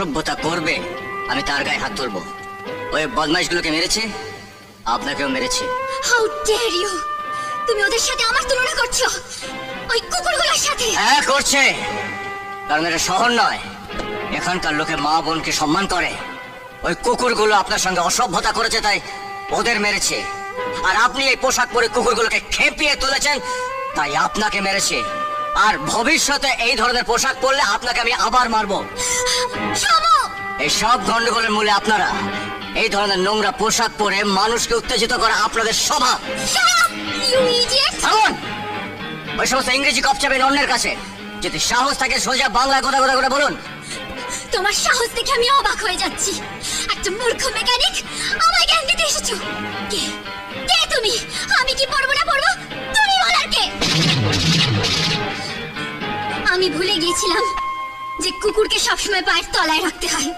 অসভ্যতা করবে আমি তার গায়ে হাত তুলবো। ওই বদমাইশগুলোকে মেরেছে? আপনাকেও মেরেছে। হাউ ডেয়ার ইউ তুমি ওদের সাথে আমার তুলনা করছ! ওই কুকুরগুলোর সাথে! হ্যাঁ করছে। কারণ এটা শহর নয়। এখানকার লোকে মা বোনকে সম্মান করে। ওই কুকুরগুলো আপনার সঙ্গে অসভ্যতা করেছে তাই ওদের মেরেছে। আর আপনি এই পোশাক পরে কুকুরগুলোকে খেপিয়ে তুলেছেন তাই আপনাকে মেরেছে। আর ভবিষ্যতে এই ধরনের পোশাক পরলে আপনাকে আমি আবার মারবো। এই সব গন্ডগোলের মূলে আপনারা এই ধরনের নোংরা পোশাক পরে মানুষকে উত্তেজিত করা আপনাদের স্বভাব। ওই সমস্ত ইংরেজি কপচাবেন অন্যের কাছে। যদি সাহস থাকে সোজা বাংলায় কথা কথা করে বলুন। তোমার সাহস দেখে আমি অবাক হয়ে যাচ্ছি। একটা মূর্খ মেকানিক আমায় জ্ঞান দিতে এসেছ। কে? কে তুমি? আমি কি পড়ব না পড়ব? আমি ভুলে গিয়েছিলাম যে কুকুরকে সবসময় পায়ের তলায় রাখতে হয়।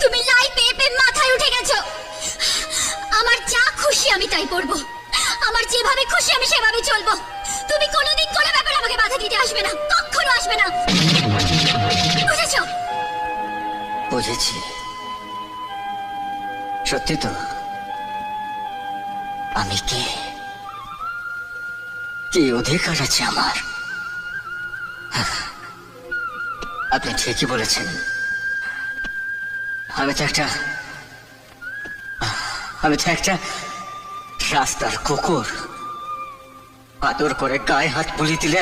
তুমি লাই পেয়ে পেয়ে মাথায় উঠে গেছো। আমার যা খুশি আমি তাই পড়ব আমার যেভাবে খুশি আমি সেভাবে চলবো। তুমি কোনোদিন কোনো ব্যাপারে আমাকে বাধা দিতে আসবে না, কখনো আসবে না। বুঝেছ? বুঝেছি। সত্যি তো? আমি কে? কি অধিকার আছে আমার? আপনি ঠিকই বলেছেন। আমি তো একটা, আমি তো একটা রাস্তার কুকুর। আদর করে গায়ে হাত বুলি দিলে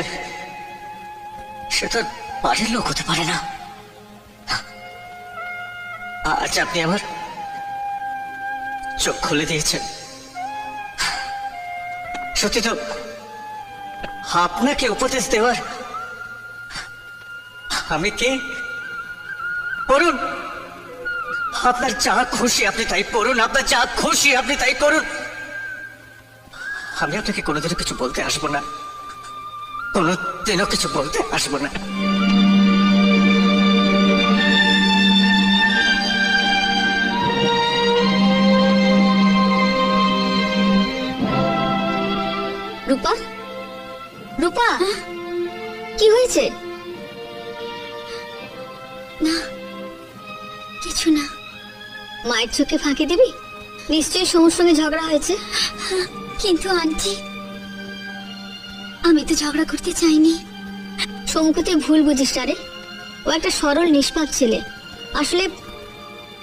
সে তো বাড়ির লোক হতে পারে না। আজ আপনি আমার চোখ খুলে দিয়েছেন। সত্যি তো আপনাকে উপদেশ দেওয়ার আমি কে? করুন। আপনার যা খুশি আপনি তাই করুন, আপনার যা খুশি আপনি তাই করুন। আমি আপনাকে কোনোদিনও কিছু বলতে আসব না। কোনোদিনও কিছু বলতে আসব না। রূপা? রূপা? কি হয়েছে? না, কিছু না। মায়ের চোখে ফাঁকি দিবি? নিশ্চয়ই সঙ্গে ঝগড়া হয়েছে। কিন্তু আন্টি, আমি তো ঝগড়া করতে চাইনি। ভুল বুঝিস না রে। ও একটা সরল, নিষ্পাপ ছেলে। আসলে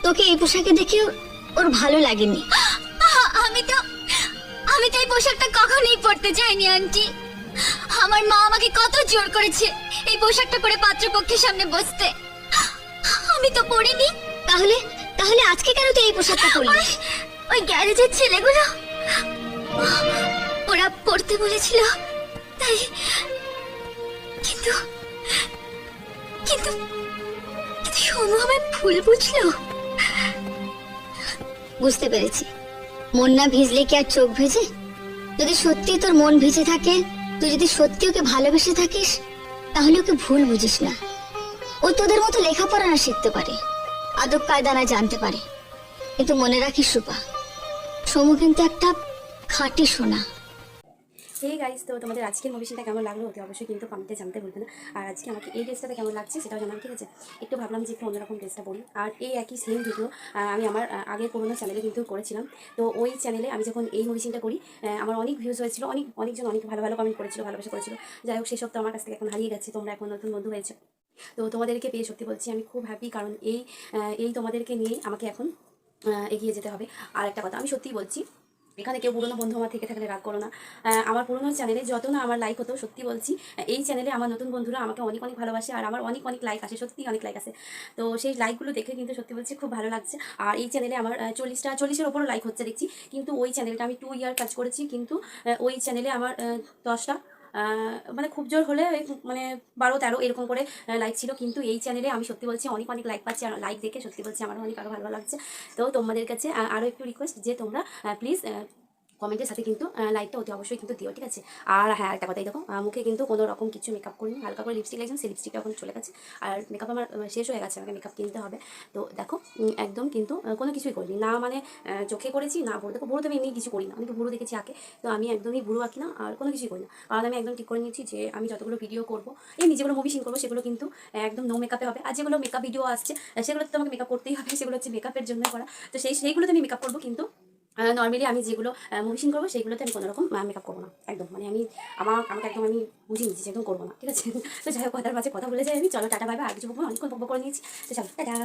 তোকে এই পোশাকে দেখে ওর- ওর ভালো লাগেনি। আমি তো আমি তো এই পোশাকটা কখনোই পরতে চাইনি, আন্টি। আমার মা আমাকে কত জোর করেছে এই পোশাকটা পরে পাত্রপক্ষের সামনে বসতে। আমি তো পরিনি তাহলে তাহলে আজকে কেন তুই এই পোশাকটা পরলি? ওই গ্যারেজের ছেলেগুলো। ওরা পড়তে বলেছিল তাই কিন্তু কিন্তু কিন্তু সোনু আমায় ভুল বুঝলো। বুঝতে পেরেছি। মন না ভিজলে কি আর চোখ ভেজে? যদি সত্যি তোর মন ভিজে থাকে তুই যদি সত্যি ওকে ভালোবেসে থাকিস তাহলে ওকে ভুল বুঝিস না। ও তোদের মতো লেখাপড়া না শিখতে পারে। আদব কায়দা না জানতে পারে। কিন্তু মনে রাখিস সুপা সমু কিন্তু একটা খাঁটি সোনা। হে গাইস, তো তোমাদের আজকের মুভিশনটা কেমন লাগল অতি অবশ্যই কিন্তু কমেন্টে জানতে ভুলবে না। আর আজকে আমাকে এই ড্রেসটাতে কেমন লাগছে সেটাও জানান ঠিক আছে? একটু ভাবলাম যে একটু অন্যরকম ড্রেসটা পরি। আর এই একই সেম ভিডিও আমি আমার আগের পুরোনো চ্যানেলে কিন্তু করেছিলাম। তো ওই চ্যানেলে আমি যখন এই মুভিশনটা করি আমার অনেক ভিউজ হয়েছিল, অনেক, অনেকজন অনেক ভালো ভালো কমেন্ট করেছিল, ভালোবাসা করেছিল। যাই হোক, সেসব তো আমার কাছ থেকে এখন হারিয়ে গেছে। তোমরা এখন নতুন বন্ধু হয়েছে। তো তোমাদেরকে পেয়ে সত্যি বলছি, আমি খুব হ্যাপি কারণ এই এই তোমাদেরকে নিয়েই আমাকে এখন এগিয়ে যেতে হবে। আর একটা কথা, আমি সত্যিই বলছি, এখানে কেউ পুরনো বন্ধু আমার থেকে থাকলে রাগ করো না। আমার পুরোনো চ্যানেলে যত না আমার লাইক হতো, সত্যি বলছি এই চ্যানেলে আমার নতুন বন্ধুরা আমাকে অনেক অনেক ভালোবাসে আর আমার অনেক অনেক লাইক আসে সত্যি অনেক লাইক আসে। তো সেই লাইকগুলো দেখে কিন্তু সত্যি বলছি খুব ভালো লাগছে। আর এই চ্যানেলে আমার চল্লিশটা, চল্লিশের ওপরও লাইক হচ্ছে, দেখছি। কিন্তু ওই চ্যানেলটা আমি টু ইয়ার কাজ করেছি, কিন্তু ওই চ্যানেলে আমার দশটা মানে খুব জোর হলে মানে বারো তেরো এরকম করে লাইক ছিল। কিন্তু এই চ্যানেলে আমি সত্যি বলছি অনেক অনেক লাইক পাচ্ছি আর লাইক দেখে সত্যি বলছি আমার অনেক আরও ভালো লাগছে। তো তোমাদের কাছে আরও একটু রিকোয়েস্ট যে তোমরা প্লিজ কমেন্টের সাথে কিন্তু লাইকটা অতি অবশ্যই কিন্তু দিও, ঠিক আছে? আর হ্যাঁ একটা কথাই দেখো মুখে কিন্তু কোনো রকম কিছু মেকআপ করিনি হালকা করে লিপস্টিক লাগছে সেই লিপস্টিকটা এখন চলে গেছে। আর মেকআপ আমার শেষ হয়ে গেছে, আমাকে মেকআপ কিনতে হবে। তো দেখো একদম কিন্তু কোনো কিছুই করিনি। না মানে চোখে করেছি, না বুড়ো দেখো বুড়ো তো আমি এমনি কিছু করি না। আমি তো বুড়ো দেখেছি আঁকে তো আমি একদমই বুড়ো আঁকি না, আর কোনো কিছুই করি না। কারণ আমি একদম ঠিক করে নিয়েছি যে, আমি যতগুলো ভিডিও করব, এই যেগুলো মুভি সিন করব, সেগুলো কিন্তু একদম নো মেকআপে হবে। আর যেগুলো মেকআপ ভিডিও আসছে সেগুলো তো আমাকে মেকআপ করতেই হবে, সেগুলো হচ্ছে মেকআপের জন্য করা। তো সেই, সেইগুলোতে আমি মেকআপ করব কিন্তু নর্মালি আমি যেগুলো মুভিশিং করব সেগুলোতে আমি কোনোরকম মেকআপ করব না। একদম মানে আমি আমার আমাকে একদম আমি বুঝিয়ে নিচ্ছি একদম করব না ঠিক আছে? তো যাই হোক কথার মাঝে কথা বলে যাই আমি চলো টাটা বাইবা বাই আর কিছু বকবো না, অনেকক্ষণ বকবো করে নিয়েছি। তো চলো টাটা।